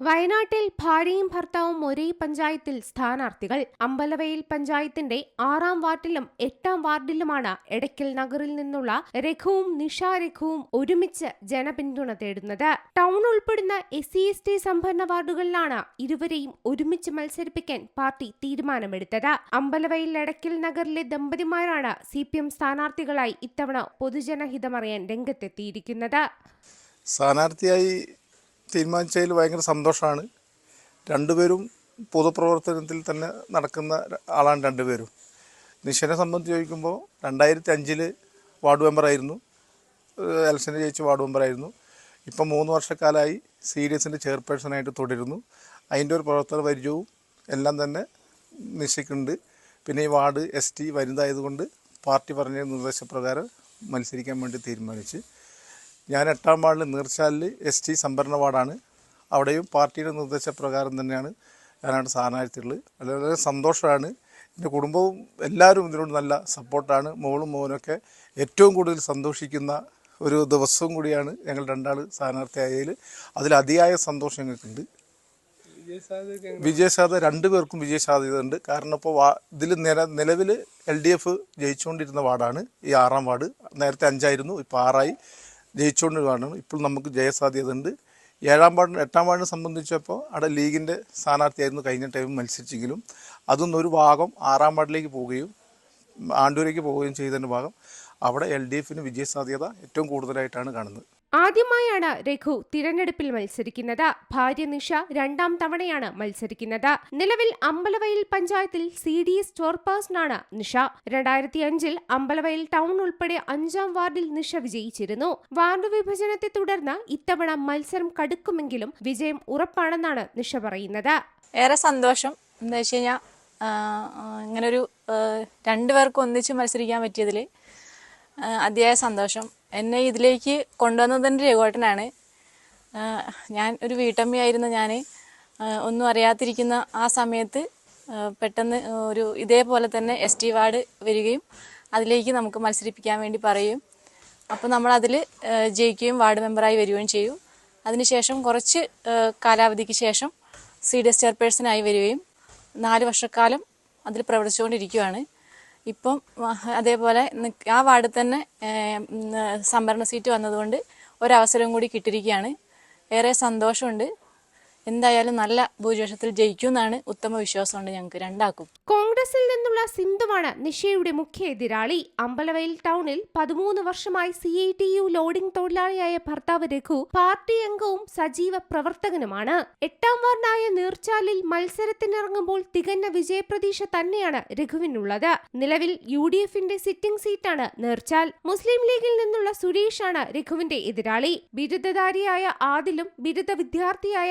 വയനാട്ടിൽ ഭാര്യയും ഭർത്താവും ഒരേ പഞ്ചായത്തിൽ സ്ഥാനാർത്ഥികൾ. അമ്പലവയൽ പഞ്ചായത്തിന്റെ ആറാം വാർഡിലും എട്ടാം വാർഡിലുമാണ് എടയ്ക്കൽ നഗറിൽ നിന്നുള്ള രഘുവും നിഷ രഘുവും ഒരുമിച്ച് ജനപിന്തുണ തേടുന്നത്. ടൗൺ ഉൾപ്പെടുന്ന എസ് സി എസ് ടി സംഭരണ വാർഡുകളിലാണ് ഇരുവരെയും ഒരുമിച്ച് മത്സരിപ്പിക്കാൻ പാർട്ടി തീരുമാനമെടുത്തത്. അമ്പലവയൽ എടയ്ക്കൽ നഗറിലെ ദമ്പതിമാരാണ് സി പി എം സ്ഥാനാർത്ഥികളായി ഇത്തവണ പൊതുജനഹിതമറിയാൻ രംഗത്തെത്തിയിരിക്കുന്നത്. സ്ഥാനാർത്ഥിയായി തീരുമാനിച്ചതിൽ ഭയങ്കര സന്തോഷമാണ്. രണ്ടുപേരും പൊതുപ്രവർത്തനത്തിൽ തന്നെ നടക്കുന്ന ആളാണ് രണ്ടുപേരും. നിഷനെ സംബന്ധിച്ച് ചോദിക്കുമ്പോൾ രണ്ടായിരത്തി അഞ്ചിൽ വാർഡ് മെമ്പറായിരുന്നു ഇലക്ഷന് ജയിച്ച് വാർഡ് മെമ്പറായിരുന്നു ഇപ്പം മൂന്ന് വർഷക്കാലമായി സി ഡി എസിന്റെ ചെയർപേഴ്സണായിട്ട് തുടരുന്നു. അതിന്റെ ഒരു പ്രവർത്തന പരിചയവും എല്ലാം തന്നെ നിഷയ്ക്കുണ്ട് പിന്നെ ഈ വാർഡ് എസ് ടി വനിതായതുകൊണ്ട് പാർട്ടി പറഞ്ഞ നിർദ്ദേശപ്രകാരം മത്സരിക്കാൻ വേണ്ടി തീരുമാനിച്ച് ഞാൻ എട്ടാം വാർഡിൽ നീർച്ചാലിൽ എസ് ടി സംഭരണ വാർഡാണ്. അവിടെയും പാർട്ടിയുടെ നിർദ്ദേശപ്രകാരം തന്നെയാണ് ഞാനാണ് സ്ഥാനാർത്ഥിയുള്ളത് വളരെ സന്തോഷമാണ്. എന്റെ കുടുംബവും എല്ലാവരും ഇതിനോട് നല്ല സപ്പോർട്ടാണ്. മോളും മോനൊക്കെ ഏറ്റവും കൂടുതൽ സന്തോഷിക്കുന്ന ഒരു ദിവസവും കൂടിയാണ് ഞങ്ങൾ രണ്ടാൾ സ്ഥാനാർത്ഥിയായതിൽ അതിലതിയായ സന്തോഷം ഞങ്ങൾക്കുണ്ട്. വിജയസാധ്യത രണ്ടുപേർക്കും വിജയസാധ്യത ഉണ്ട് കാരണം ഇപ്പോൾ വാ ഇതിൽ നില നിലവിൽ എൽ ഡി എഫ് ജയിച്ചുകൊണ്ടിരുന്ന വാർഡാണ്. ഈ ആറാം വാർഡ്. നേരത്തെ അഞ്ചായിരുന്നു ഇപ്പോൾ ആറായി. ജയിച്ചുകൊണ്ട് കാണണം. ഇപ്പോൾ നമുക്ക് ജയസാധ്യത ഉണ്ട് ഏഴാം വാർഡ് എട്ടാം വാർഡിനെ സംബന്ധിച്ചപ്പോൾ അവിടെ ലീഗിന്റെ സ്ഥാനാർത്ഥിയായിരുന്നു കഴിഞ്ഞ ടൈം മത്സരിച്ചെങ്കിലും അതൊന്നും ഒരു ഭാഗം ആറാം വാർഡിലേക്ക് പോവുകയും ആണ്ടൂരേക്ക് പോവുകയും ചെയ്തതിന്റെ ഭാഗം അവിടെ എൽ ഡി എഫിന് വിജയസാധ്യത ഏറ്റവും കൂടുതലായിട്ടാണ് കാണുന്നത്. ആദ്യമായാണ് രഘു തിരഞ്ഞെടുപ്പിൽ മത്സരിക്കുന്നത്. ഭാര്യ നിഷ രണ്ടാം തവണയാണ് മത്സരിക്കുന്നത്. നിലവിൽ അമ്പലവയൽ പഞ്ചായത്തിൽ സി ഡി എസ് ചെയർപേഴ്സണാണ് നിഷ. രണ്ടായിരത്തി അഞ്ചിൽ അമ്പലവയൽ ടൗൺ ഉൾപ്പെടെ അഞ്ചാം വാർഡിൽ നിഷ വിജയിച്ചിരുന്നു. വാർഡ് വിഭജനത്തെ തുടർന്ന് ഇത്തവണ മത്സരം കടുക്കുമെങ്കിലും വിജയം ഉറപ്പാണെന്നാണ് നിഷ പറയുന്നത്. ഏറെ സന്തോഷം. എന്താ വെച്ച് കഴിഞ്ഞാൽ ഇങ്ങനൊരു രണ്ടുപേർക്കും ഒന്നിച്ച് മത്സരിക്കാൻ പറ്റിയതിൽ അതിയായ സന്തോഷം. എന്നെ ഇതിലേക്ക് കൊണ്ടുവന്നതിന്റെ രഘുവേട്ടനാണ്. ഞാൻ ഒരു വീട്ടമ്മയായിരുന്നു ഞാൻ ഒന്നും അറിയാതിരിക്കുന്ന ആ സമയത്ത് പെട്ടെന്ന് ഒരു ഇതേപോലെ തന്നെ എസ് ടി വാർഡ് വരികയും അതിലേക്ക് നമുക്ക് മത്സരിപ്പിക്കാൻ വേണ്ടി പറയും അപ്പോൾ നമ്മൾ നമ്മളതിൽ ജയിക്കുകയും വാർഡ് മെമ്പറായി വരികയും ചെയ്യും. അതിനുശേഷം കുറച്ച് കാലാവധിക്ക് ശേഷം സി ഡി എസ് ചെയർപേഴ്സണായി വരികയും നാല് വർഷക്കാലം അതിൽ പ്രവർത്തിച്ചുകൊണ്ടിരിക്കുകയാണ് ഇപ്പം അതേപോലെ ആ വാർഡിൽ തന്നെ സംവരണ സീറ്റ് വന്നതുകൊണ്ട് ഒരവസരം കൂടി കിട്ടിയിരിക്കുകയാണ്. ഏറെ സന്തോഷമുണ്ട്. എന്തായാലും നല്ല ഭൂരിപക്ഷത്തിൽ ജയിക്കുമെന്നാണ് ഉത്തമ വിശ്വാസമുണ്ട് ഞങ്ങൾക്ക് രണ്ടാക്കും. കോൺഗ്രസിൽ നിന്നുള്ള സിന്ധുവാണ് നിഷയുടെ മുഖ്യ എതിരാളി. അമ്പലവയൽ ടൗണിൽ പതിമൂന്ന് വർഷമായി C I T U loading തൊഴിലാളിയായ ഭർത്താവ് രഘു പാർട്ടി അംഗവും സജീവ പ്രവർത്തകനുമാണ്. എട്ടാം വാർഡായ നീർച്ചാലിൽ മത്സരത്തിനിറങ്ങുമ്പോൾ തികഞ്ഞ വിജയപ്രതീക്ഷ തന്നെയാണ് രഘുവിനുള്ളത്. നിലവിൽ യു ഡി എഫിന്റെ സിറ്റിംഗ് സീറ്റാണ് നീർച്ചാൽ. മുസ്ലിം ലീഗിൽ നിന്നുള്ള സുരേഷാണ് രഘുവിന്റെ എതിരാളി. ബിരുദധാരിയായ ആദിലും ബിരുദ വിദ്യാർത്ഥിയായ